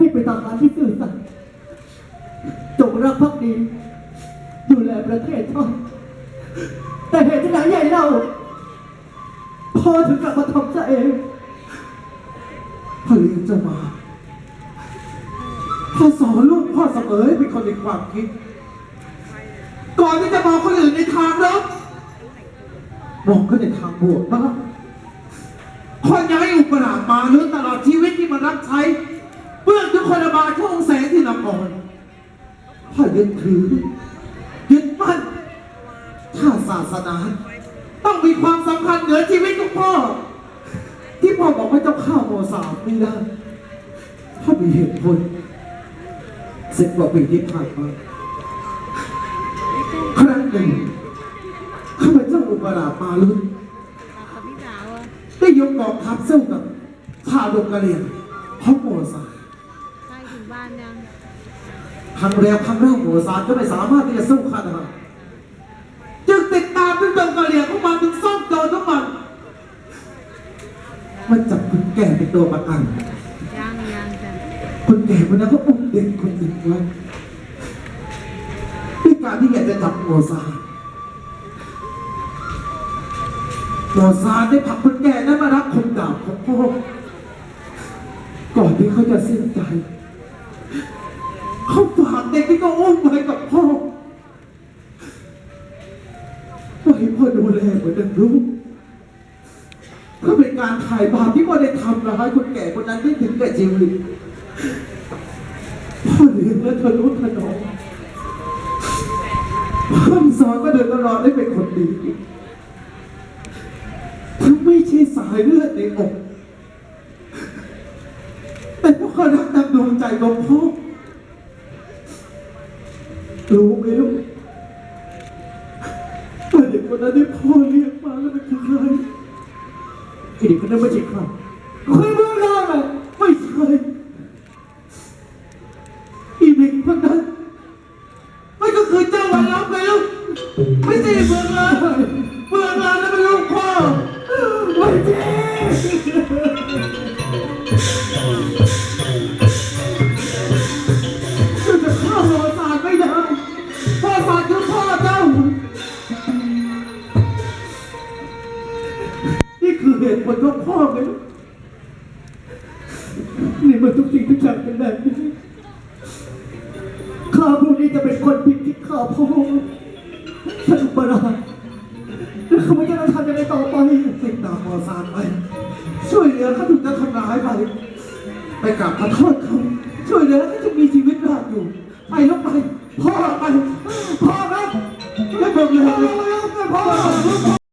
ให้ไปตามหาที่ซื่อสัตย์จงรักภักดีดูแลประเทศชาติแต่เหตุไหนใหญ่เล่าพ่อถึงกลับมาทำซะเองพ่อเลี้ยงจะมาพ่อสอนลูกพ่อเสมอให้เป็นคนมีความคิด ก่อนที่จะมองคนอื่นในทางลบมองเขาในทางบวกบ้างคนอย้ายอุปราชมาหรือตลอดชีวิตที่มารับใช้ เพื่อทุกคนบาช่องแสงที่ละก่อนพ่อยึดถือ ยึดมั่นถ้าศาสนา ต้องมีความสำคัญเหนือชีวิตของพ่อ ที่พ่อบอกว่าเจ้าข้าโมสาไม่ได้พ่อมีเหตุผลสิบกว่าปีที่ผ่านมาครั้งหนึ่งข้าพเจ้าอุปราชมาลุนได้ยกกองทัพสู้กับชาดกกะเหรี่ยงเพราะโมสา ครั้งแรกครั้งแรกโมสามก็ไม่สามารถที่จะสู้ข้าได้จึงติดตามด้วยดงกะเหรี่ยงเข้ามาถึงซ่อมโจรทั้งมันมันจับคุณแก่เป็นตัวประกันยังยังจ้ะคนแก่คนนั้นก็อุ้มเด็กคนหนึ่งไว้ด้วยการที่อยากจะจับโมซาโมซาได้ผลักคนแก่นั้นมารับคมดาบของพ่อก่อนที่เขาจะสิ้นใจ เขาฝากเด็กที่เขาอุ้มไว้กับพ่อไว้ให้พ่อดูแลเหมือนดังลูกเพื่อเป็นการถ่ายบาปที่พ่อได้ทำร้ายคนแก่คนนั้นได้ถึงแก่ชีวิตพ่อเลี้ยงและทะนุถนอมพ่อสอนมาโดยตลอดได้เป็นคนดีทั้งไม่ใช่สายเลือดในอกแต่พ่อรักดังดวงใจของพ่อ รู้ไหมลูกว่าเด็กคนนั้นที่พ่อเลี้ยงมาแล้วมันคือใครไอ้เด็กคนนั้นไม่ใช่ใครใครเมื่อไรไม่ใช่อีเด็กคนนั้นมันก็คือเจ้าวันรับไปลูกไม่ใช่เมืองลาเมืองลา คือเหตุผลของพ่อไงลูกนี่มันทุกสิ่งทุกอย่างเป็นแบบนี้ข้าพวกนี้จะเป็นคนผิดที่ข้าพ่อท่านอุปราชแล้วข้าพเจ้าจะทำยังไงต่อไปติดตามมอซานไปช่วยเหลือเขาถูกจะทำร้ายไปไปกราบขอโทษเขาช่วยเหลือเขาจะมีชีวิตรอดอยู่ ไปลูกไปพ่อไปพ่อครับไม่บอกเลยพ่อ